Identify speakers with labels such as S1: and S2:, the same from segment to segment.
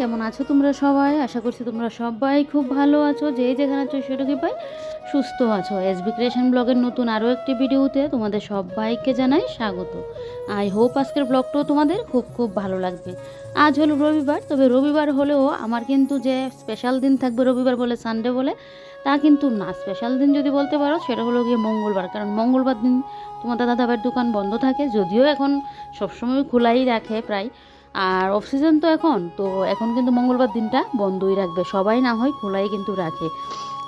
S1: কেমন আছো তোমরা সবাই? আশা করছি তোমরা সবাই খুব ভালো আছো। যে যেখানে আছো সেটাকে পাই। সুস্থ আছো। এসবি ক্রিয়েশন ব্লগের নতুন আরও একটি ভিডিওতে তোমাদের সবাইকে জানাই স্বাগত। আই হোপ আজকের ব্লগটাও তোমাদের খুব খুব ভালো লাগবে। আজ হলো রবিবার, তবে রবিবার হলেও আমার কিন্তু যে স্পেশাল দিন থাকবে রবিবার বলে সানডে বলে, তা কিন্তু না। স্পেশাল দিন যদি বলতে পারো, সেটা হলো গিয়ে মঙ্গলবার। কারণ মঙ্গলবার দিন তোমাদের দাদাভাইয়ের দোকান বন্ধ থাকে, যদিও এখন সবসময় খোলাই রাখে প্রায়। আর অফ সিজন তো এখন তো এখন কিন্তু মঙ্গলবার দিনটা বন্ধই রাখবে। সবাই না হয় খোলাই কিন্তু রাখে।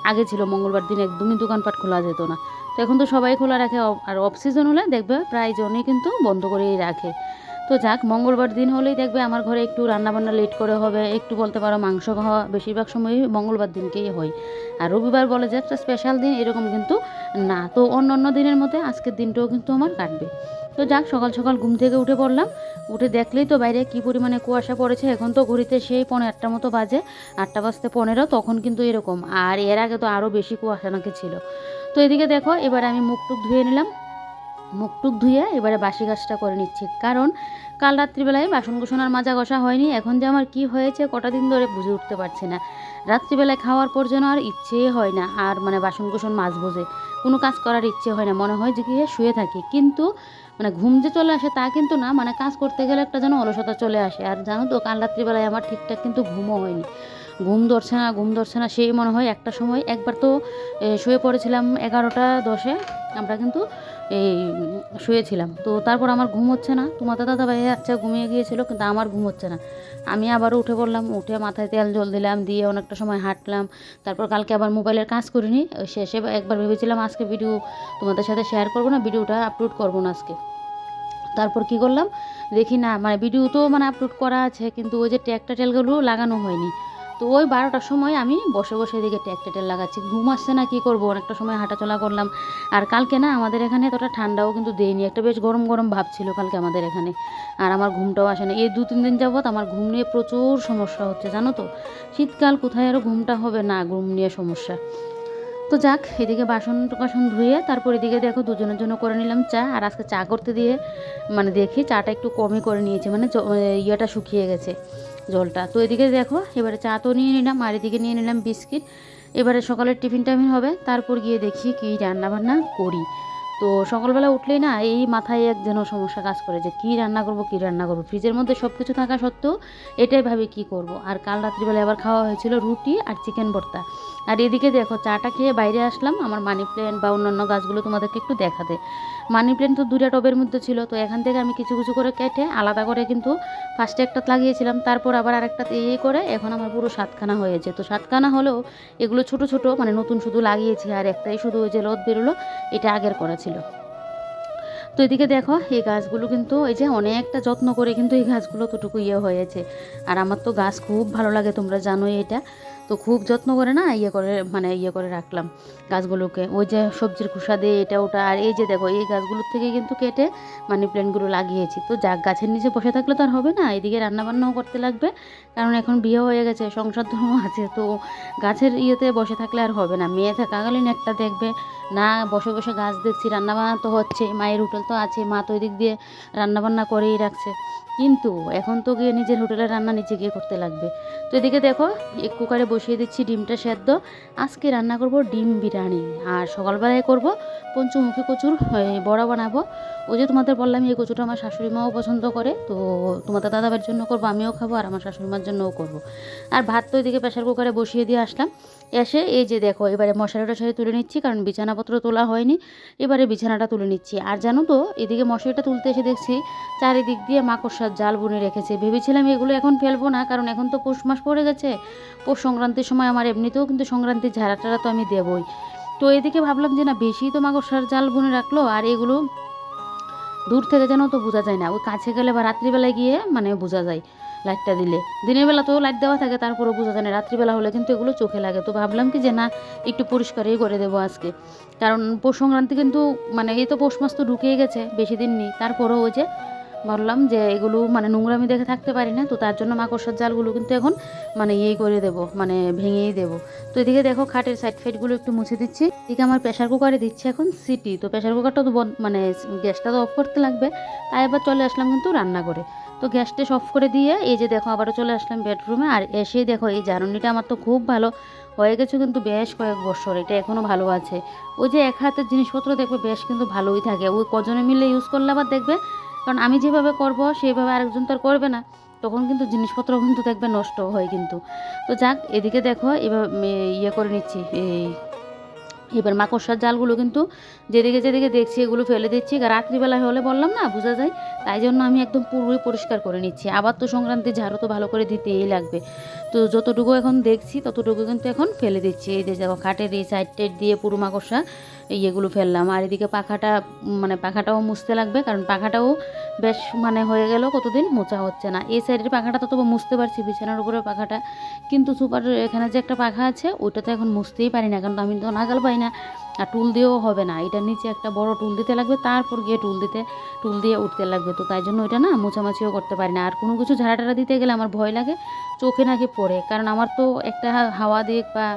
S1: আগে ছিল মঙ্গলবার দিন একদমই দোকানপাট খোলা যেত না। তো এখন তো সবাই খোলা রাখে, আর অফ সিজন হলে দেখবে প্রায় জনই কিন্তু বন্ধ করেই রাখে। তো যাক, মঙ্গলবার দিন হলেই দেখবে আমার ঘরে একটু রান্নাবান্না লেট করে হবে, একটু বলতে পারো মাংস খাওয়া বেশিরভাগ সময়ই মঙ্গলবার দিনকেই হয়। আর রবিবার বলে যে একটা স্পেশাল দিন, এরকম কিন্তু না। তো অন্য অন্য দিনের মধ্যে আজকের দিনটাও কিন্তু আমার কাটবে। তো যাক, সকাল সকাল ঘুম থেকে উঠে পড়লাম। উঠে দেখলেই তো বাইরে কী পরিমাণে কুয়াশা পড়েছে। এখন তো ঘড়িতে সেই পনেরো আটটার মতো বাজে, আটটা বাজতে পনেরো, তখন কিন্তু এরকম। আর এর আগে তো আরও বেশি কুয়াশা নাকি ছিল। তো এদিকে দেখো, এবার আমি মুখ টুক ধুয়ে নিলাম। মুখ টুক ধুয়ে এবারে বাসি গাছটা করে নিচ্ছি। কারণ কাল রাত্রিবেলায় বাসন আর মাজা ঘষা হয়নি। এখন যে আমার কি হয়েছে কটা দিন ধরে বুঝে উঠতে পারছি না। রাত্রিবেলায় খাওয়ার পর যেন আর ইচ্ছেই হয় না আর মানে বাসন কোসন মাছ বোঝে কোনো কাজ করার ইচ্ছে হয় না। মনে হয় যে গিয়ে শুয়ে থাকি। কিন্তু মানে ঘুম যে চলে আসে তা কিন্তু না। মানে কাজ করতে গেলে একটা যেন অলসতা চলে আসে। আর জানো তো, কাল রাত্রিবেলায় আমার ঠিকঠাক কিন্তু ঘুমও হয়নি। ঘুম ধরছে না, ঘুম ধরছে না, সেই মনে হয় একটা সময় একবার তো শুয়ে পড়েছিলাম এগারোটা দশে। আমরা কিন্তু এই, শুয়েছিলাম। তো তারপর আমার ঘুম হচ্ছে না। তোমার দাদা ভাই আচ্ছা ঘুমিয়ে গিয়েছিল, কিন্তু আমার ঘুম হচ্ছে না। আমি আবারও উঠে পড়লাম, উঠে মাথায় তেল জল দিলাম, দিয়ে অনেকটা সময় হাঁটলাম। তারপর কালকে আবার মোবাইলের কাজ করিনি শেষে একবার ভেবেছিলাম আজকে ভিডিও তোমাদের সাথে শেয়ার করব না ভিডিওটা আপলোড করব না আজকে। তারপর কি করলাম, দেখি না মানে ভিডিও তো মানে আপলোড করা আছে, কিন্তু ওই যে ট্যাগটা টেলগুলো লাগানো হয়নি। তো ওই বারোটার সময় আমি বসে বসে এদিকে ট্যাক টেল লাগাচ্ছি। ঘুম আসছে না, কি করব? অনেকটা সময় হাঁটাচলা করলাম। আর কালকে না আমাদের এখানে এতটা ঠান্ডাও কিন্তু দেয়নি। একটা বেশ গরম গরম ভাব ছিল কালকে আমাদের এখানে। আর আমার ঘুমটাও আসে না। এই দু তিন দিন যাবৎ আমার ঘুম নিয়ে প্রচুর সমস্যা হচ্ছে, জানো তো? শীতকাল কোথায় আরও ঘুমটা হবে? না, ঘুম নিয়ে সমস্যা। তো যাক, এদিকে বাসন টাসন ধুয়ে তারপর এদিকে দেখো দুজনের জন্য করে নিলাম চা। আর আজকে চা করতে দিয়ে মানে দেখি চাটা একটু কমই করে নিয়েছে মানে ইয়েটা শুকিয়ে গেছে জলটা। তো এদিকে দেখো, এবারে চা তো নিয়ে নিলাম, আর এদিকে নিয়ে নিলাম বিস্কিট। এবারে সকালের টিফিন টাইমিন হবে, তারপর গিয়ে দেখি কী রান্নাবান্না করি। তো সকালবেলা উঠলেই না এই মাথায় এক যেন সমস্যা কাজ করে যে কী রান্না করব, কী রান্না করব? ফ্রিজের মধ্যে সব কিছু থাকা সত্ত্বেও এটাই ভাবি কী করব? আর কাল রাত্রিবেলা আবার খাওয়া হয়েছিল রুটি আর চিকেন ভর্তা। আর এদিকে দেখো চাটা খেয়ে বাইরে আসলাম, আমার মানি প্ল্যান্ট বা অন্যান্য গাছগুলো তোমাদেরকে একটু দেখাতে। মানি প্ল্যান্ট তো দুটা টবের মধ্যে ছিল, তো এখান থেকে আমি কিছু কিছু করে কেটে আলাদা করে কিন্তু ফার্স্টে একটা লাগিয়েছিলাম, তারপর আবার আরেকটা ইয়ে করে এখন আমার পুরো সাতখানা হয়েছে। তো সাতখানা হলেও এগুলো ছোট ছোট মানে নতুন শুধু লাগিয়েছি আর একটাই শুধু ওই যে রোদ বেরোলো, এটা আগের করা ছিল। তো এদিকে দেখো, এই গাছগুলো কিন্তু এই যে অনেকটা যত্ন করে কিন্তু এই গাছগুলো তোটুকু ইয়ে হয়েছে। আর আমার তো গাছ খুব ভালো লাগে, তোমরা জানোই এটা। তো খুব যত্ন করে না ইয়ে করে মানে ইয়ে করে রাখলাম গাছগুলোকে। ওই যে সবজির খোসা দিয়ে এটা ওটা, আর এই যে দেখো, এই গাছগুলোর থেকে কিন্তু কেটে মানি প্ল্যান্টগুলো লাগিয়েছি। তো যাক গাছের নিচে বসে থাকলে তো আর হবে না, এদিকে রান্নাবান্নাও করতে লাগবে। কারণ এখন বিয়ে হয়ে গেছে, সংসার ধর্ম আছে, তো গাছের ইয়েতে বসে থাকলে আর হবে না। মেয়ে থাকাকালীন একটা দেখবে, না বসে বসে গাছ দেখছি, রান্নাবান্না তো হচ্ছে, মায়ের হোটেল তো আছে, মা তো ওই দিক দিয়ে রান্নাবান্না করেই রাখছে। কিন্তু এখন তো গিয়ে নিজের হোটেলের রান্না নিজে গিয়ে করতে লাগবে। তো এদিকে দেখো, এক কুকারে বসিয়ে দিচ্ছি ডিমটা সেদ্ধ। আজকে রান্না করব ডিম বিরিয়ানি। আর সকালবেলায় করব পঞ্চমুখী কচুর বড়া বানাবো। ওই যে তোমাদের বললাম, এই কচুটা আমার শাশুড়ি মাও পছন্দ করে। তো তোমাদের দাদাবার জন্য করব, আমিও খাব আর আমার শাশুড়ি মার জন্যও করব। আর ভাত তো এদিকে প্রেশার কুকারে বসিয়ে দিয়ে আসলাম। এসে এই যে দেখো, এবারে মশারি টশারি তুলে নিচ্ছি, কারণ বিছানাপত্র তোলা হয়নি। এবারে বিছানাটা তুলে নিচ্ছি। আর জানো তো, এদিকে মশারিটা তুলতে এসে দেখছি চারিদিক দিয়ে মাকড়সার জাল বুনে রেখেছে। ভেবেছিলাম এগুলো এখন ফেলব না, কারণ এখন তো পৌষ মাস পড়ে গেছে। পৌষ সংক্রান্তির সময় আমার এমনিতেও কিন্তু সংক্রান্তির ঝাড়া টাড়া তো আমি দেবই। তো এদিকে ভাবলাম যে না, বেশি তো মাকড়সার জাল বুনে রাখল, আর এগুলো দূর থেকে যেন তো বোঝা যায় না। ওই কাছে গেলে বা রাত্রিবেলায় গিয়ে মানে বোঝা যায় লাইটটা দিলে। দিনের বেলা তো লাইট দেওয়া থাকে তারপরে বোঝা যায় না। রাত্রিবেলা হলে কিন্তু এগুলো চোখে লাগে। তো ভাবলাম কি যে না, একটু পরিষ্কারই করে দেবো আজকে। কারণ পৌষ সংক্রান্তি কিন্তু মানে এই তো পৌষ মাস তো ঢুকেই গেছে, বেশি দিন নেই। তারপরেও ওই যে বললাম যে এগুলো মানে নোংরামি দেখে থাকতে পারি না, তো তার জন্য মাকড়সার জালগুলো কিন্তু এখন মানে ইয়ে করে দেব মানে ভেঙেই দেবো। তো এদিকে দেখো খাটের সাইড ফাইডগুলো একটু মুছে দিচ্ছি। এদিকে আমার প্রেশার কুকারে দিচ্ছে এখন সিটি তো প্রেশার কুকারটা তো মানে গ্যাসটা তো অফ করতে লাগবে। তাই এবার চলে আসলাম কিন্তু রান্না করে তো গ্যাসটা অফ করে দিয়ে এই যে দেখো আবারও চলে আসলাম বেডরুমে আর এসেই দেখো এই জারুনিটা আমার তো খুব ভালো। হয়ে গেছে কিন্তু বেশ কয়েক বছর, এটা এখনও ভালো আছে। ওই যে এক হাতের জিনিসপত্র দেখবে বেশ কিন্তু ভালোই থাকে। ওই কজনে মিলে ইউজ করলে আবার দেখবে কারণ আমি যেভাবে করব সেইভাবে আরেকজন তো আর করবে না। তখন কিন্তু জিনিসপত্র কিন্তু দেখবে নষ্ট হয় কিন্তু। তো যাক, এদিকে দেখো, এভাবে ইয়ে করে নিচ্ছি, এই, এবার মাকড়সার জালগুলো কিন্তু যেদিকে যেদিকে দেখছি, এগুলো ফেলে দিচ্ছি। রাত্রিবেলা হলে বললাম না, বোঝা যায়? তাই জন্য আমি একদম পুরোই পরিষ্কার করে নিচ্ছি। আবার তো সংক্রান্তি ঝাড়ু তো ভালো করে দিতেই লাগবে। তো যতটুকু এখন দেখছি, ততটুকু কিন্তু এখন ফেলে দিচ্ছি। এই যে দেখো, খাটের এই সাইড টাইড দিয়ে পুরো মাকড়সা ইয়েগুলো ফেললাম। আর এদিকে পাখাটা মানে পাখাটাও মুছতে লাগবে, কারণ পাখাটাও বেশ মানে হয়ে গেল কতদিন মোচা হচ্ছে না। এই সাইডের পাখাটা তো তবু মুছতে পারছি, বিছানার উপরে পাখাটা। কিন্তু সুপার, এখানে যে একটা পাখা আছে ওইটা তো এখন মুছতেই পারি না, কারণ আমি তো নাগাল পাই না। আর টুল দিয়েও হবে না, এটার নিচে একটা বড় টুল দিতে লাগবে, তারপর গিয়ে টুল দিতে, টুল দিয়ে উঠতে লাগবে। তো তাই জন্য ওইটা না মোছামাছিও করতে পারি না। আর কোনো কিছু ঝাড়া টাড়া দিতে গেলে আমার ভয় লাগে, চোখে নাকি পড়ে। কারণ আমার তো একটা হাওয়া দিক বা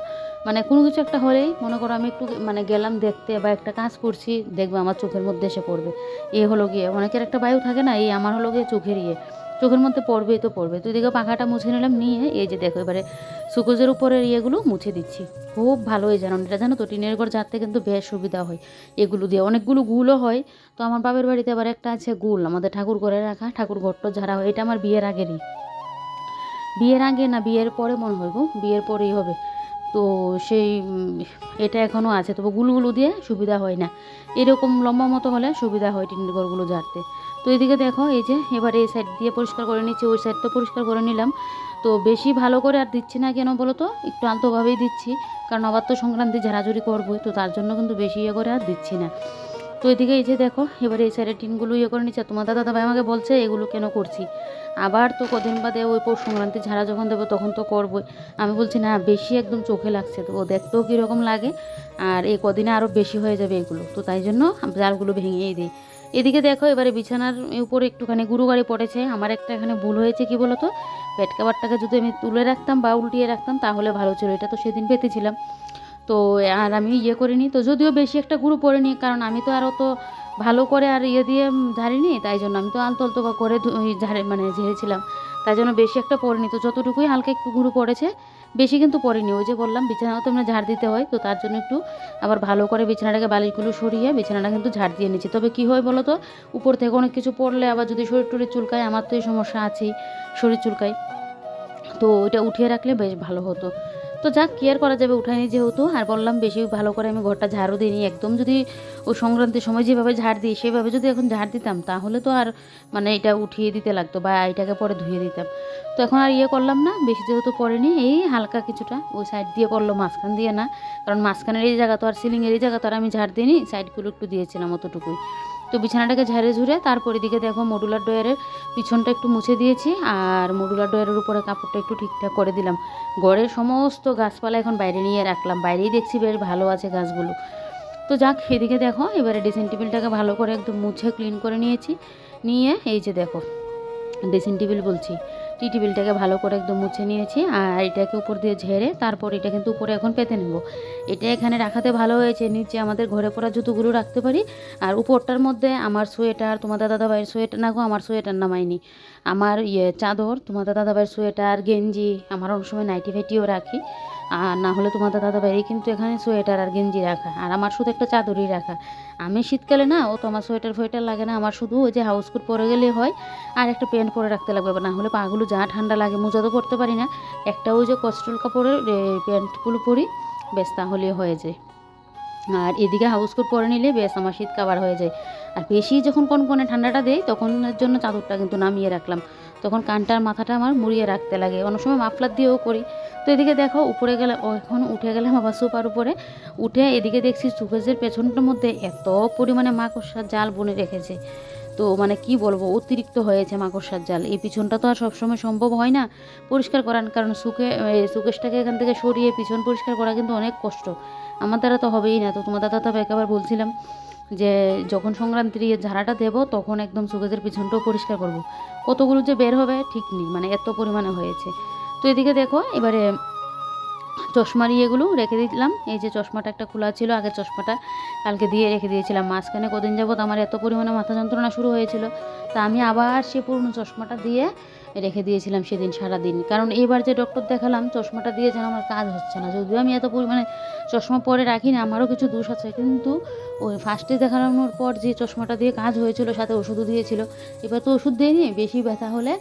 S1: মানে কোনো কিছু একটা হলেই মনে করো আমি একটু মানে গেলাম দেখতে বা একটা কাজ করছি, দেখবে আমার চোখের মধ্যে এসে পড়বে। এ হলো গিয়ে, অনেকের একটা বায়ু থাকে না, এই আমার হলো গিয়ে চোখের ইয়ে। চোখের মধ্যে পড়বেই তো পড়বে। তুই দিকে পাখাটা মুছে নিলাম, নিয়ে এই যে দেখো, এবারে সুকোজের উপরের ইয়েগুলো মুছে দিচ্ছি। খুব ভালো হয়ে জানো এটা জানো তো, টিনের ঘর যাতে কিন্তু বেশ সুবিধা হয়। এগুলো দিয়ে অনেকগুলো গুলও হয়। তো আমার বাবার বাড়িতে আবার একটা আছে গুল, আমাদের ঠাকুর ঘরে রাখা, ঠাকুর ঘরটা ঝাড়া হয়। এটা আমার বিয়ের আগেরই। বিয়ের আগে না, বিয়ের পরে মনে হয় গো, বিয়ের পরেই হবে। তো সেই এটা এখনও আছে। তবে গুলগুলো দিয়ে সুবিধা হয় না। এরকম লম্বা মতো হলে সুবিধা হয় টিনের ঘরগুলো ঝাড়তে। তো এদিকে দেখো, এই যে এবার এই সাইড দিয়ে পরিষ্কার করে নিচ্ছি, ওই সাইড তো পরিষ্কার করে নিলাম। তো বেশি ভালো করে আর দিচ্ছি না কেন বলো তো একটু আলতোভাবেই দিচ্ছি। কারণ আবার তো সংক্রান্তি ঝাড়াঝুড়ি করবোই, তো তার জন্য কিন্তু বেশি ইয়ে করে আর দিচ্ছি না। তো এদিকে এই যে দেখো, এবারে এই সাইডের টিনগুলো ইয়ে করে নিচ্ছে। তোমার দাদা ভাই আমাকে বলছে, এগুলো কেন করছি? আবার তো কদিন বাদে ওই পৌষ সংক্রান্তি ঝাড়া যখন দেবো তখন তো করবোই। আমি বলছি, না, বেশি একদম চোখে লাগছে তো ও দেখতেও কীরকম লাগে। আর এই কদিনে আরও বেশি হয়ে যাবে এগুলো। তো তাই জন্য জালগুলো ভেঙেই দিই। এদিকে দেখো, এবারে বিছানার উপরে একটুখানি গুরু গাড়ি পড়েছে। আমার একটা এখানে ভুল হয়েছে, কি বলতো? পেট কাবারটাকে যদি আমি তুলে রাখতাম বা উল্টিয়ে রাখতাম, তাহলে ভালো ছিল। এটা তো সেদিন পেতেছিলাম। তো আর আমি ইয়ে করিনি। তো যদিও বেশি একটা গুঁড়ো পড়েনি কারণ আমি তো আর অত ভালো করে আর ইয়ে দিয়ে ঝাড়িনি তাই জন্য আমি তো আলতো আলতো করে ঝাড়ে মানে ঝেড়েছিলাম। তাই জন্য বেশি একটা পড়েনি। তো যতটুকুই হালকা একটু গুঁড়ো পড়েছে, বেশি কিন্তু পড়েনি। ওই যে বললাম, বিছানাও তো আমরা ঝাড় দিতে হয়, তো তার জন্য একটু আবার ভালো করে বিছানাটাকে বালিশগুলো সরিয়ে বিছানাটা কিন্তু ঝাড় দিয়ে নিচ্ছি। তবে কী হয় বলো তো উপর থেকে অনেক কিছু পড়লে আবার যদি শরীর টরির চুলকায়, আমার তো এই সমস্যা আছেই শরীর চুলকায়। তো ওইটা উঠিয়ে রাখলে বেশ ভালো হতো। তো যাক কেয়ার করা যাবে? উঠায়নি যেহেতু, আর বললাম বেশি ভালো করে আমি ঘরটা ঝাড়ু দিইনি। একদম যদি ওই সংক্রান্তির সময় যেভাবে ঝাড় দিই, সেভাবে যদি এখন ঝাড় দিতাম, তাহলে তো আর মানে এটা উঠিয়ে দিতে লাগতো বা এটাকে পরে ধুয়ে দিতাম। তো এখন আর ইয়ে করলাম না, বেশি যেহেতু পড়েনি এই হালকা কিছুটা। ওই সাইড দিয়ে পড়ল মাঝখান দিয়ে না, কারণ মাঝখানের এই জায়গা তো আর সিলিংয়ের এই জায়গা তো আর আমি ঝাড় দিইনি সাইডগুলো একটু দিয়েছিলাম অতটুকুই। তো বিছানাটাকে ঝাড়ে ঝুড়ে তারপরে দিকে দেখো মডুলার ডয়ারের পিছনটা একটু মুছে দিয়েছি আর মডুলার ডয়ারের উপরে কাপড়টা একটু ঠিকঠাক করে দিলাম। গড়ের সমস্ত গাছপালা এখন বাইরে নিয়ে রাখলাম। বাইরেই দেখছি বেশ ভালো আছে গাছগুলো। তো যাক সেদিকে দেখো, এবারে ড্রেসিং টেবিলটাকে ভালো করে একদম মুছে ক্লিন করে নিয়েছি। নিয়ে এই যে দেখো ড্রেসিং টেবিল বলছি। টি টেবিলটাকে ভালো করে একদম মুছে নিয়েছি আর এটাকে উপর দিয়ে ঝেড়ে তারপর এটা কিন্তু উপরে এখন পেতে নেব। এটা এখানে রাখাতে ভালো হয়েছে, নিচে আমাদের ঘরে পরা জুতোগুলো রাখতে পারি। আর উপরটার মধ্যে আমার সোয়েটার, তোমাদের দাদা ভাইয়ের সোয়েটার, না আমার সোয়েটার নামাইনি। আমার ইয়ে চাদর, তোমাদের দাদা ভাইয়ের সোয়েটার, গেঞ্জি, আমার অনেক সময় নাইটি ফাইটিও রাখি। আর না হলে তোমাদের দাদা ভাইয়েরই কিন্তু এখানে সোয়েটার আর গেঞ্জি রাখা। আর আমার শুধু একটা চাদরই রাখা। আমি শীতকালে না, ও তো আমার সোয়েটার ফোয়েটার লাগে না, আমার শুধু ওই যে হাউস কোট পরে গেলেই হয়, আর একটা প্যান্ট পরে রাখতে লাগবে না হলে পাগুলো যা ঠান্ডা লাগে, মোজা তো পরতে পারি না। একটা ওই যে কস্টল কাপড়ের প্যান্টগুলো পরি বেশ তাহলে হয়ে যায়। আর এদিকে হাউস কোট পরে নিলে বেশ আমার শীত কাবার হয়ে যায়। আর বেশি যখন কনকনে ঠান্ডাটা দেয় তখন জন্য চাদরটা কিন্তু নামিয়ে রাখলাম। তখন কানটার মাথাটা আমার মুড়িয়ে রাখতে লাগে। অনেক সময় মাফলার দিয়েও করি। তো এদিকে দেখো, উপরে গেলে এখন উঠে গেলাম আবার সোফার উপরে। উঠে এদিকে দেখছি সুকেজের পেছনটার মধ্যে এত পরিমাণে মাকড়সার জাল বনে রেখেছে। তো মানে কি বলব, অতিরিক্ত হয়েছে মাকড়সার জাল। এই পিছনটা তো আর সবসময় সম্ভব হয় না পরিষ্কার করার, কারণ সুকে সুকেশটাকে এখান থেকে সরিয়ে পিছন পরিষ্কার করা কিন্তু অনেক কষ্ট। আমার দ্বারা তো হবেই না। তো তোমার দাদা তো একেবারে বলছিলাম যে যখন সংক্রান্তির ঝাড়াটা দেবো, তখন একদম সুগেজের পিছনটাও পরিষ্কার করব। কতগুলো যে বের হবে, ঠিক নেই মানে এত পরিমাণে হয়েছে। তো এদিকে দেখো, এবারে চশমার ইয়েগুলো রেখে দিলাম। এই যে চশমাটা একটা খোলা ছিল, আগের চশমাটা কালকে দিয়ে রেখে দিয়েছিলাম। মাঝখানে কদিন যাবত আমার এত পরিমাণে মাথা যন্ত্রণা শুরু হয়েছিল। তা আমি আবার সে পুরনো চশমাটা দিয়ে রেখে দিয়েছিলাম সেদিন সারাদিন। কারণ এবার যে ডক্টর দেখালাম, চশমাটা দিয়ে যেন আমার কাজ হচ্ছে না। যদিও আমি এত পরিমাণে চশমা পরে রাখি না, আমারও কিছু দোষ আছে। কিন্তু ওই ফার্স্টে দেখানোর পর যে চশমাটা দিয়ে কাজ হয়েছিল, সাথে ওষুধও দিয়েছিল। এবার তো ওষুধ দেয়নি, বেশি ব্যথা হলে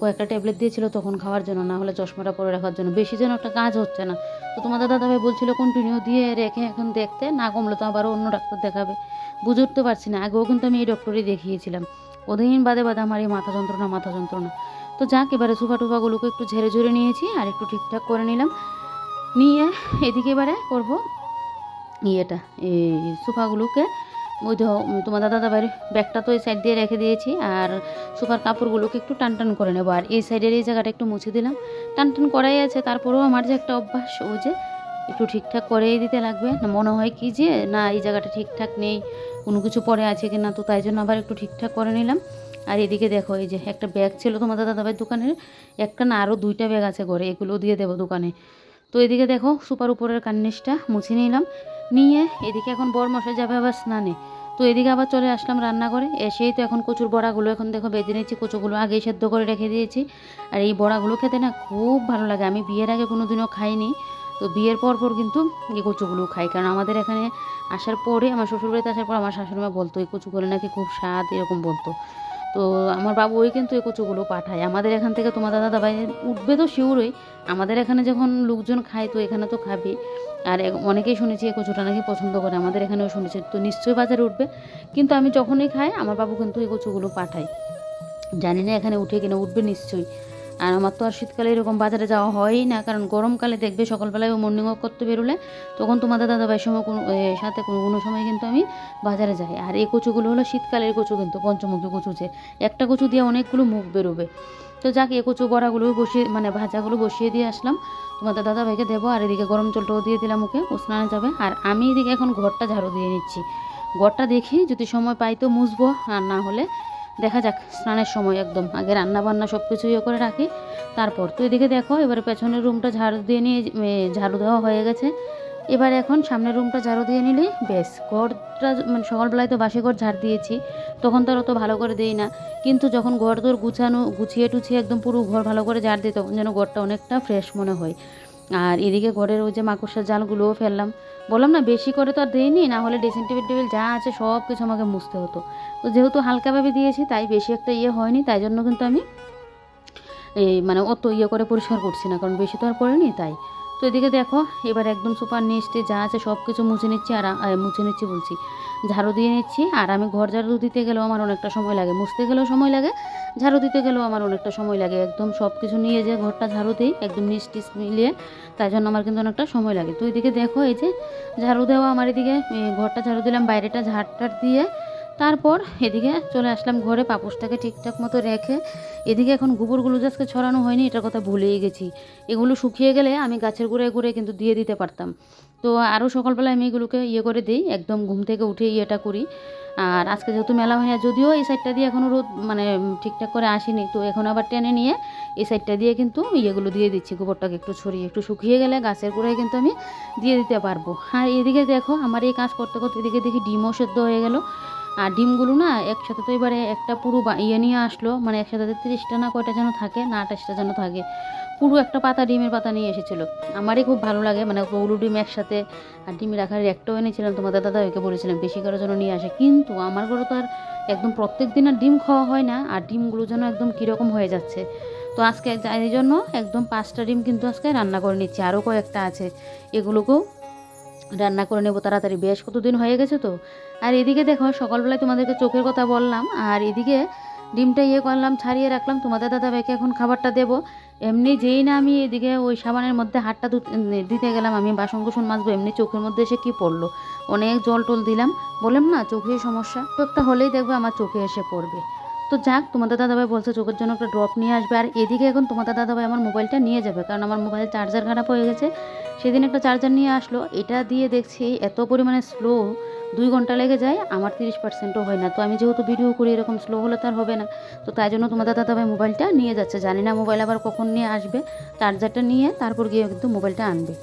S1: কয়েকটা ট্যাবলেট দিয়েছিল তখন খাওয়ার জন্য, না হলে চশমাটা পরে রাখার জন্য। বেশি যেন একটা কাজ হচ্ছে না। তো তোমাদের দাদাভাই বলছিল কন্টিনিউ দিয়ে রেখে এখন দেখতে, না কমলে তো আবার অন্য ডাক্তার দেখাবে। বুঝে উঠতে পারছি না। আগেও কিন্তু আমি এই ডক্টরই দেখিয়েছিলাম। ওদিন বাদে বাদে আমার এই মাথা যন্ত্রণা মাথা যন্ত্রণা। তো যাক, এবারে সোফা টুফাগুলোকে একটু ঝেড়ে ঝেড়ে নিয়েছি আর একটু ঠিকঠাক করে নিলাম। নিয়ে এদিকে এবারে করব ইয়েটা, এই সোফাগুলোকে। ওই তোমার দাদা দাদাভাইয়ের ব্যাগটা তো এই সাইড দিয়ে রেখে দিয়েছি আর সোফার কাপড়গুলোকে একটু টান টান করে নেব। আর এই সাইডের এই জায়গাটা একটু মুছে দিলাম। টান টান করাই আছে, তারপরেও আমার যে একটা অভ্যাস, ও যে একটু ঠিকঠাক করেই দিতে লাগবে। না, মনে হয় কি যে, না, এই জায়গাটা ঠিকঠাক নেই, কোনো কিছু পরে আছে কি না তো তাই জন্য আবার একটু ঠিকঠাক করে নিলাম। আর এদিকে দেখো, এই যে একটা ব্যাগ ছিল তোমার দাদা দাদাভাইয়ের দোকানের, একটা না আরও দুইটা ব্যাগ আছে ঘরে, এগুলো দিয়ে দেবো দোকানে। তো এদিকে দেখো, সুপার উপরের কার্নিশটা মুছে নিলাম। নিয়ে এদিকে এখন বর মশাই যাবে আবার স্নানে। তো এদিকে আবার চলে আসলাম রান্না করে এসেই তো এখন কচুর বড়াগুলো এখন দেখো বেজে নিয়েছি, কচুগুলো আগেই সেদ্ধ করে রেখে দিয়েছি। আর এই বড়াগুলো খেতে না খুব ভালো লাগে, আমি বিয়ের আগে কোনো দিনও খাইনি। তো বিয়ের পর পর কিন্তু এই কচুগুলো খাই, কারণ আমাদের এখানে আসার পরে, আমার শ্বশুরবাড়িতে আসার পর আমার শাশুড়িমা বলতো, এই কচুগুলো নাকি খুব স্বাদ, এরকম বলতো। তো আমার বাবু ওই কিন্তু এই কচুগুলো পাঠায়। আমাদের এখান থেকে তোমার দাদা দাবাই উঠবে তো শিউরই। আমাদের এখানে যখন লোকজন খায় তো এখানে তো খাবে। আর অনেকেই শুনেছি এই কচুটা নাকি পছন্দ করে, আমাদের এখানেও শুনেছি। তো নিশ্চয়ই বাজারে উঠবে। কিন্তু আমি যখনই খাই, আমার বাবু কিন্তু এই কচুগুলো পাঠায়। জানি না এখানে উঠে কিনা উঠবে নিশ্চয়ই। আর আমার তো আর শীতকালে এরকম বাজারে যাওয়া হয়ই না, কারণ গরমকালে দেখবে সকালবেলায় ও মর্নিং ওয়াক করতে বেরোলে তখন তোমাদের দাদাভাইয়ের সময় কোনো সাথে কোনো কোনো সময় কিন্তু আমি বাজারে যাই। আর এই কচুগুলো হলো শীতকালের কচু কিন্তু, পঞ্চমুখী কচু যে, একটা কচু দিয়ে অনেকগুলো মুখ বেরোবে। তো যাক, এই কচু বড়াগুলো বসিয়ে মানে ভাজাগুলো বসিয়ে দিয়ে আসলাম। তোমাদের দাদাভাইকে দেবো, আর এদিকে গরম জলটাও দিয়ে দিলাম ওকে, ও স্নানে যাবে। আর আমি এদিকে এখন ঘরটা ঝাড়ু দিয়ে নিচ্ছি। ঘরটা দেখি, যদি সময় পাই তো মুছবো, আর না হলে দেখা যাক, স্নানের সময় একদম, আগে রান্না বান্না সব কিছু ইয়ে করে রাখি, তারপর তো এদিকে দেখো, এবারে পেছনের রুমটা ঝাড়ু দিয়ে নিয়ে ঝাড়ু দেওয়া হয়ে গেছে। এবার এখন সামনের রুমটা ঝাড়ু দিয়ে নিলে বেশ ঘরটা মানে সকালবেলায় তো বাসি ঘর ঝাড় দিয়েছি, তখন তো আর অত ভালো করে দেই না। কিন্তু যখন ঘর তোর গুছানো, গুছিয়ে টুছিয়ে একদম পুরো ঘর ভালো করে ঝাড় দিই, তখন যেন ঘরটা অনেকটা ফ্রেশ মনে হয়। আর এদিকে ঘরের ওই যে মাকড়সার জালগুলোও ফেললাম বললাম না, বেশি করে তো আর দিইনি না হলে ড্রেসিং টেবিল টেবিল যা আছে সব কিছু আমাকে মুছতে হতো। তো যেহেতু হালকাভাবে দিয়েছি, তাই বেশি একটা ইয়ে হয়নি, তাই জন্য কিন্তু আমি এই মানে অত ইয়ে করে পরিষ্কার করছি না, কারণ বেশি তো আর পড়েনি তাই। তো এদিকে দেখো, এবার একদম সুপার নিচে যা আছে সব কিছু মুছে নিচ্ছি আর মুছে নিচ্ছি বলছি। ঝাড়ু দিয়ে নিচ্ছি আর আমি ঘর ঝাড়ু দিতে গেলেও আমার অনেকটা সময় লাগে। মুছতে গেলেও সময় লাগে, ঝাড়ু দিতে গেলেও আমার অনেকটা সময় লাগে। একদম সব কিছু নিয়ে যে ঘরটা ঝাড়ু দিই, একদম নিচ মিলিয়ে, তাই জন্য আমার কিন্তু অনেকটা সময় লাগে। তো এদিকে দেখো এই যে ঝাড়ু দেওয়া আমার এদিকে ঘরটা ঝাড়ু দিলাম, বাইরেটা ঝাড় টাড় দিয়ে তারপর এদিকে চলে আসলাম ঘরে, পাপোশটাকে ঠিকঠাক মতো রেখে। এদিকে এখন গোবরগুলো যে ছড়ানো হয়নি এটার কথা ভুলেই গেছি। এগুলো শুকিয়ে গেলে আমি গাছের গোড়ায় গোড়ায় কিন্তু দিয়ে দিতে পারতাম। তো আরও সকালবেলায় আমি এগুলোকে ইয়ে করে দিই, একদম ঘুম থেকে উঠে ইয়েটা করি। আর আজকে যেহেতু মেলা হয় না, যদিও এই সাইডটা দিয়ে এখনও রোদ মানে ঠিকঠাক করে আসেনি, তো এখন আবার টেনে নিয়ে এই সাইডটা দিয়ে কিন্তু ইয়েগুলো দিয়ে দিচ্ছি, গোবরটাকে একটু ছড়িয়ে। একটু শুকিয়ে গেলে গাছের গোড়ায় কিন্তু আমি দিয়ে দিতে পারব। আর এদিকে দেখো, আমার এই কাজ করতে করতে এদিকে দেখি ডিমও সেদ্ধ হয়ে গেল। আর ডিমগুলো না একসাথে তো এবারে একটা পুরো ইয়ে নিয়ে আসলো মানে একসাথে তিরিশটা না কয়টা যেন থাকে, না আঠাশটা যেন থাকে, পুরো একটা পাতা ডিমের পাতা নিয়ে এসেছিল। আমারই খুব ভালো লাগে মানে গৌলু ডিম একসাথে, আর ডিমের রাখার একটাও এনেছিলাম, তোমাদের দাদা ওকে বলেছিলাম, বেশি করার জন্য নিয়ে আসে। কিন্তু আমার ঘরে তো আর একদম প্রত্যেক দিন আর ডিম খাওয়া হয় না, আর ডিমগুলো যেন একদম কীরকম হয়ে যাচ্ছে। তো আজকে এই জন্য একদম পাঁচটা ডিম কিন্তু আজকে রান্না করে নিচ্ছি, আরও কয়েকটা আছে। এগুলোকেও রান্না করে নেব তাড়াতাড়ি। বেশ কতদিন হয়ে গেছে তো। আর এদিকে দেখো, সকালবেলায় তোমাদেরকে চোখের কথা বললাম, আর এদিকে ডিমটা ইয়ে করলাম, ছাড়িয়ে রাখলাম। তোমাদের দাদা ভাইকে এখন খাবারটা দেবো। এমনি যেই না আমি এদিকে ওই সাবানের মধ্যে ধুতে- দিতে গেলাম, আমি বাসন কুসন মাজবো, এমনি চোখের মধ্যে এসে কি পড়ল? অনেক জল টল দিলাম। বললাম না চোখে সমস্যা। তো একটা হলেই দেখবে আমার চোখে এসে পড়বে। তো যাক, তোমাদের দাদাভাই বলছে চোখের জন্য একটা ড্রপ নিয়ে আসবে। আর এদিকে এখন তোমাদের দাদাভাই আমার মোবাইলটা নিয়ে যাবে, কারণ আমার মোবাইলের চার্জার খারাপ হয়ে গেছে। সেদিন একটা চার্জার নিয়ে আসলো, এটা দিয়ে দেখছি এত পরিমাণে স্লো দুই ঘণ্টা লেগে যায়, আমার তিরিশ পার্সেন্টও হয় না। তো আমি যেহেতু ভিডিও করি, এরকম স্লো হলে তো আর হবে না। তো তাই জন্য তোমাদের দাদাভাই মোবাইলটা নিয়ে যাচ্ছে। জানি না মোবাইল আবার কখন নিয়ে আসবে। চার্জারটা নিয়ে তারপর গিয়ে কিন্তু মোবাইলটা আনবে।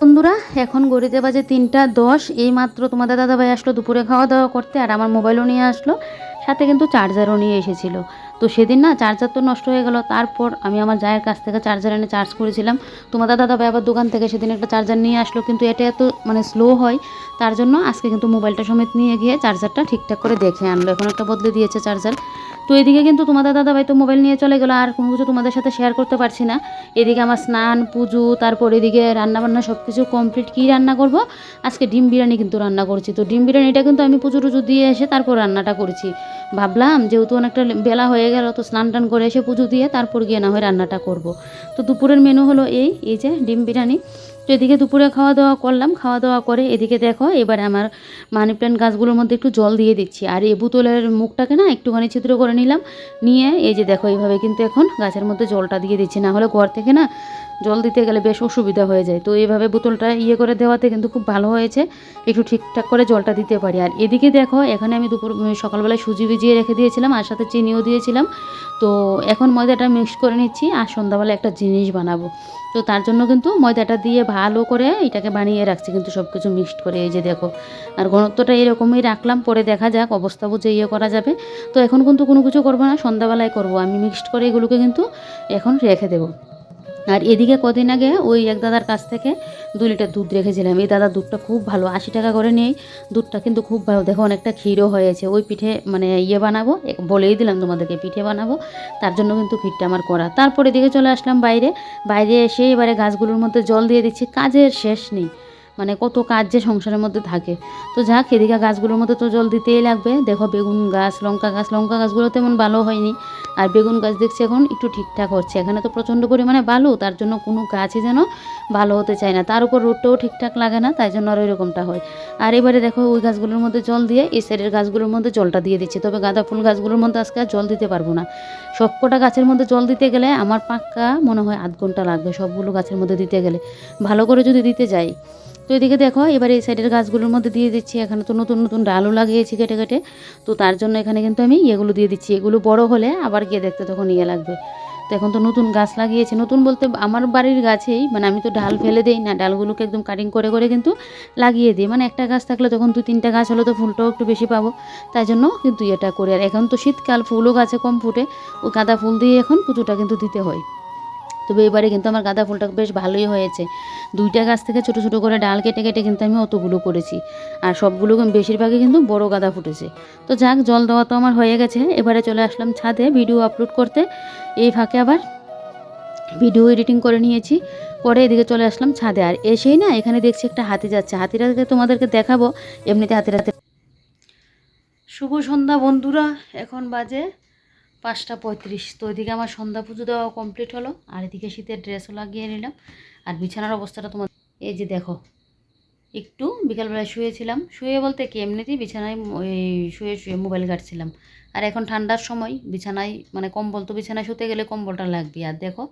S1: বন্ধুরা, এখন গড়িতে বাজে তিনটা দশ। এই মাত্র তোমাদের দাদাভাই আসলো দুপুরে খাওয়া দাওয়া করতে, আর আমার মোবাইলও নিয়ে আসলো। সাথে কিন্তু চার্জারও নিয়ে এসেছিল। তো সেদিন না চার্জার তো নষ্ট হয়ে গেল, তারপর আমি আমার জায়ের কাছ থেকে চার্জার এনে চার্জ করেছিলাম। তোমাদের দাদা আবার দোকান থেকে সেদিন একটা চার্জার নিয়ে আসলো, কিন্তু এটা এত মানে স্লো হয়, তার জন্য আজকে কিন্তু মোবাইলটা সমেত নিয়ে গিয়ে চার্জারটা ঠিকঠাক করে দেখে আনলো। এখন একটা বদলে দিয়েছে চার্জার তো এদিকে কিন্তু তোমাদের দাদাভাই তো মোবাইল নিয়ে চলে গেলো, আর কোনো কিছু তোমাদের সাথে শেয়ার করতে পারছি না। এদিকে আমার স্নান, পুজো, তারপর এদিকে রান্নাবান্না সব কিছু কমপ্লিট কী রান্না করব? আজকে ডিম বিরিয়ানি কিন্তু রান্না করছি। তো ডিম বিরিয়ানিটা কিন্তু আমি পুজো টুজো দিয়ে এসে তারপর রান্নাটা করছি। ভাবলাম যেহেতু অনেকটা বেলা হয়ে গেল, তো স্নান টান করে এসে পুজো দিয়ে তারপর গিয়ে না হয় রান্নাটা করব। তো দুপুরের মেনু হলো এই এই যে ডিম বিরিয়ানি। তো এদিকে দুপুরে খাওয়া দাওয়া করলাম খাওয়া দাওয়া করে এদিকে দেখো, এবার আমার মানি প্ল্যান্ট গাছগুলোর মধ্যে একটু জল দিয়ে দিচ্ছি। আর এ বোতলের মুখটাকে না একটুখানি ছিদ্র করে নিলাম, নিয়ে এই যে দেখো এইভাবে কিন্তু এখন গাছের মধ্যে জলটা দিয়ে দিচ্ছি। না হলে ঘর থেকে না জল দিতে গেলে বেশ অসুবিধা হয়ে যায়। তো এইভাবে বোতলটা ইয়ে করে দেওয়াতে কিন্তু খুব ভালো হয়েছে। একটু ঠিকঠাক করে জলটা দিতে পারি। আর এদিকে দেখো, এখানে আমি দুপুর সকালবেলায় সুজি ভিজিয়ে রেখে দিয়েছিলাম আর সাথে চিনিও দিয়েছিলাম। তো এখন ময়দাটা মিক্স করে নিচ্ছি আর সন্ধ্যাবেলা একটা জিনিস বানাবো। তো তার জন্য কিন্তু ময়দাটা দিয়ে ভালো করে এটাকে বানিয়ে রাখছি কিন্তু সব কিছু মিক্সড করে। এই যে দেখো, আর ঘনত্বটা এরকমই রাখলাম, পরে দেখা যাক অবস্থা বুঝে ইয়ে করা যাবে। তো এখন কিন্তু কোনো কিছু করব না, সন্ধ্যাবেলায় করব। আমি মিক্সড করে এগুলোকে কিন্তু এখন রেখে দেবো। আর এদিকে কদিন আগে ওই এক দাদার কাছ থেকে দু লিটার দুধ রেখেছিলাম। এই দাদার দুধটা খুব ভালো, আশি টাকা করে নেই। দুধটা কিন্তু খুব ভালো, দেখো অনেকটা ক্ষীরও হয়েছে। ওই পিঠে মানে ইয়ে বানাবো বলেই দিলাম তোমাদেরকে, পিঠে বানাবো। তার জন্য কিন্তু ক্ষীরটা আমার করা। তারপরে এদিকে চলে আসলাম বাইরে। বাইরে এসে এবারে গাছগুলোর মধ্যে জল দিয়ে দিচ্ছি, কাজের শেষ নেই। মানে কত কাজ যে সংসারের মধ্যে থাকে। তো যাক, এদিকে গাছগুলোর মধ্যে তো জল দিতেই লাগবে। দেখো বেগুন গাছ, লঙ্কা গাছ, লঙ্কা গাছগুলো তেমন ভালো হয়নি। আর বেগুন গাছ দেখছি এখন একটু ঠিকঠাক হচ্ছে। এখানে তো প্রচণ্ড পরিমাণে বালু, তার জন্য কোনো গাছই যেন ভালো হতে চায় না। তার উপর রোডটাও ঠিকঠাক লাগে না, তাই জন্য আর ওইরকমটা হয়। আর এবারে দেখো ওই গাছগুলোর মধ্যে জল দিয়ে এই সাইডের গাছগুলোর মধ্যে জলটা দিয়ে দিচ্ছি। তবে গাঁদা ফুল গাছগুলোর মধ্যে আজকে আর জল দিতে পারব না। সবকটা গাছের মধ্যে জল দিতে গেলে আমার পাক্কা মনে হয় আধ ঘণ্টা লাগবে সবগুলো গাছের মধ্যে দিতে গেলে। ভালো করে যদি দিতে যাই তো এদিকে দেখো, এবার এই সাইডের গাছগুলোর মধ্যে দিয়ে দিচ্ছি। এখানে তো নতুন নতুন ডালও লাগিয়েছি কেটে কেটে। তো তার জন্য এখানে কিন্তু আমি এগুলো দিয়ে দিচ্ছি। এগুলো বড় হলে আবার গিয়ে দেখতে তখন ইয়ে লাগবে। তো এখন তো নতুন গাছ লাগিয়েছি। নতুন বলতে আমার বাড়ির গাছেই মানে আমি তো ডাল ফেলে দিই না, ডালগুলোকে একদম কাটিং করে করে কিন্তু লাগিয়ে দিই। মানে একটা গাছ থাকলে তখন দু তিনটা গাছ হলে তো ফুলটাও একটু বেশি পাবো। তাই জন্য কিন্তু এটা করি। আর এখন তো শীতকাল, ফুলও গাছে কম ফুটে। ও গাঁদা ফুল দিয়ে এখন পুজোটা কিন্তু দিতে হয়। তবে এবারে কিন্তু আমার গাঁদা ফুলটা বেশ ভালোই হয়েছে। দুইটা গাছ থেকে ছোট ছোট করে ডাল কেটে কেটে কিন্তু আমি অতগুলো করেছি। আর সবগুলো বেশিরভাগই কিন্তু বড় গাঁদা ফুটেছে। তো যাক, জল দেওয়া তো আমার হয়ে গেছে। এবারে চলে আসলাম ছাদে ভিডিও আপলোড করতে। এই ফাঁকে আবার ভিডিও এডিটিং করে নিয়েছি। পরে এদিকে চলে আসলাম ছাদে। আর এসেই না, এখানে দেখছি একটা হাতি যাচ্ছে। হাতিটাকে তোমাদেরকে দেখাবো। এমনিতে হাতিরাতে শুভ সন্ধ্যা বন্ধুরা, এখন বাজে পাঁচটা পঁয়ত্রিশ। তো এদিকে আমার সন্ধ্যা পুজো দেওয়া কমপ্লিট হলো, আর এদিকে শীতের ড্রেসও লাগিয়ে নিলাম। আর বিছানার অবস্থাটা তোমার, এই যে দেখো, একটু বিকালবেলায় শুয়েছিলাম। শুয়ে বলতে কি, এমনিতেই বিছানায় শুয়ে শুয়ে মোবাইল ঘাটছিলাম। আর এখন ঠান্ডার সময়, বিছানায় মানে কম্বল তো বিছানায় শুতে গেলে কম্বলটা লাগবে। আর দেখো,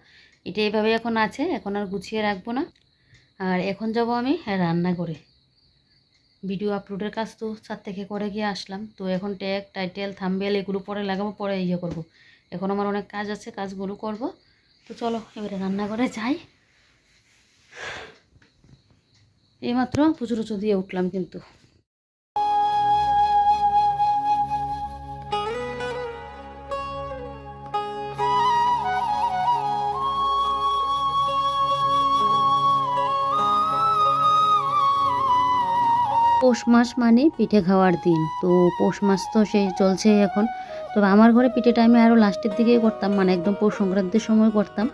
S1: এটা এইভাবে এখন আছে, এখন আর গুছিয়ে রাখব না। আর এখন যাব আমি হ্যাঁ রান্না করে ভিডিও আপলোডের কাজ তো সাত থেকে করে গিয়ে আসলাম। তো এখন ট্যাগ টাইটেল থাম্বেল এগুলো পরে লাগাবো, পরে ইয়ে করব। এখন আমার অনেক কাজ আছে, কাজগুলো করব। তো চলো, এবারে রান্নাঘরে যাই। এইমাত্র পুজো দিয়ে উঠলাম কিন্তু। পৌষ মাস মানে পিঠে খাওয়ার দিন। তো পৌষ মাস তো সেই চলছে এখন। তবে আমার ঘরে পিঠেটা আমি আরও লাস্টের দিকেই করতাম মানে একদম পৌষ সংক্রান্তির সময় করতাম।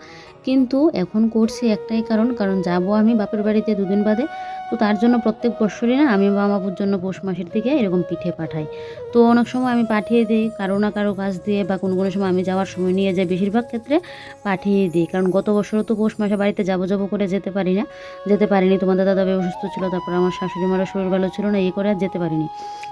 S1: কিন্তু এখন করছি একটাই কারণ কারণ যাব আমি বাপের বাড়িতে দুদিন বাদে। তো তার জন্য প্রত্যেক বছরই না আমি বাবুর জন্য পৌষ মাসের দিকে এরকম পিঠে পাঠাই। তো অনেক সময় আমি পাঠিয়ে দিই, কারও না কারও কাজ দিয়ে বা কোনো কোনো সময় আমি যাওয়ার সময় নিয়ে যাই বেশিরভাগ ক্ষেত্রে পাঠিয়ে দিই। কারণ গত বছরও তো পৌষ মাসে বাড়িতে যাব যাব করে যেতে পারি না, যেতে পারিনি। তোমাদের দাদা অসুস্থ ছিল, তারপর আমার শাশুড়ি মারা শরীর ভালো ছিল না, এই করে আর যেতে পারিনি।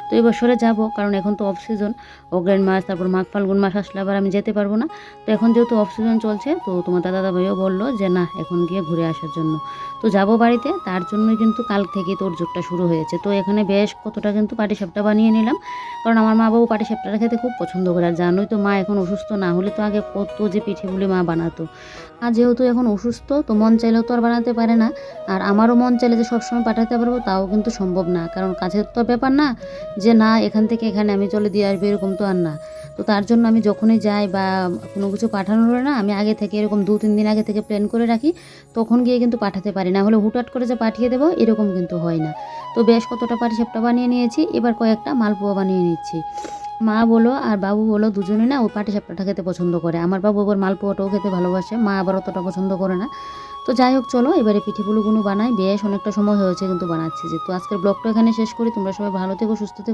S1: তো এই বছরে যাব, কারণ এখন তো অফ সিজন অগ্রায়ণ মাস, তারপর মাঘ ফাল্গুন মাস আসলে আবার আমি যেতে পারব না। তো এখন যেহেতু অফ সিজন চলছে, তো তোমার দাদা দাদাভাইও বলল যে, না, এখন গিয়ে ঘুরে আসার জন্য। তো যাব বাড়িতে, তার জন্যই কিন্তু কাল থেকে তোর জোরটা শুরু হয়েছে। তো এখানে বেশ কতটা কিন্তু পাটিসাপটা বানিয়ে নিলাম, কারণ আমার মা বাবু পাটিসাপটাটা খেতে খুব পছন্দ করে। আর জানোই তো মা এখন অসুস্থ, না হলে তো আগে কত যে পিঠে বলে মা বানাতো। আর যেহেতু এখন অসুস্থ, তো মন চাইলেও তো আর বানাতে পারে না। আর আমারও মন চাইলে যে সবসময় পাঠাতে পারব, তাও কিন্তু সম্ভব না। কারণ কাছের তো ব্যাপার না যে না, এখান থেকে এখানে আমি চলে দিয়ে আসব, এরকম তো আর না। তো তার জন্য আমি যখনই যাই বা কোনো কিছু পাঠানোর না, আমি আগে থেকে এরকম দু তিন দিন আগে থেকে প্ল্যান করে রাখি, তখন গিয়ে কিন্তু পাঠাতে পারি। না হলে হুটহাট করে যে পাঠিয়ে দেবো, এরকম কিন্তু হয় না। তো বেশ কতটা পাটিসাপটা বানিয়ে নিয়েছি, এবার কয়েকটা মালপোয়া বানিয়ে নিচ্ছি। মা বলো আর বাবু বলো, দুজনে না ওই পাটিসাপটাটা খেতে পছন্দ করে। আমার বাবু আবার মালপোয়াটাও খেতে ভালোবাসে, মা আবার অতটা পছন্দ করে না। তো যাই হোক, চলো, এবারে পিঠেপুলুগুলো বানাই। বেশ, অনেকটা সময় হয়েছে কিন্তু বানাচ্ছি যেহেতু। আজকের ব্লগটা এখানে শেষ করি। তোমরা সবাই ভালো থেকো, সুস্থ থেকো।